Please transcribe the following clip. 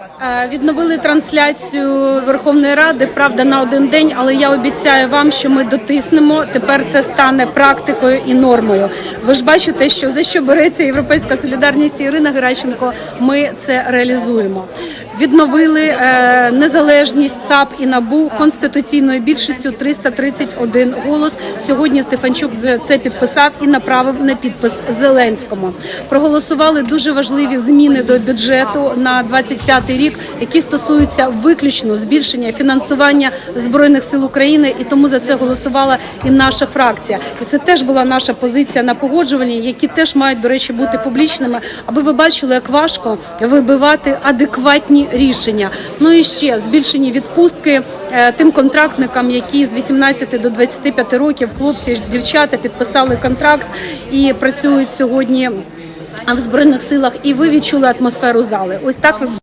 Е, Відновили трансляцію Верховної Ради, правда, на один день, але я обіцяю вам, що ми дотиснемо. Тепер це стане практикою і нормою. Ви ж бачите, що за що береться Європейська солідарність Ірина Геращенко. Ми це реалізуємо. Відновили е, незалежність САП і НАБУ конституційною більшістю 331 голос. Сьогодні Стефанчук це підписав і направив на підпис Зеленському. Проголосували дуже важливі зміни до бюджету на 25 рік, які стосуються виключно збільшення фінансування збройних сил України, і тому за це голосувала і наша фракція. І це теж була наша позиція на погоджуванні, які теж мають до речі бути публічними, аби ви бачили, як важко вибивати адекватні рішення. Ну і ще збільшені відпустки е, тим контрактникам, які з 18 до 25 років хлопці дівчата підписали контракт і працюють сьогодні в збройних силах. І ви відчули атмосферу зали. Ось так ви.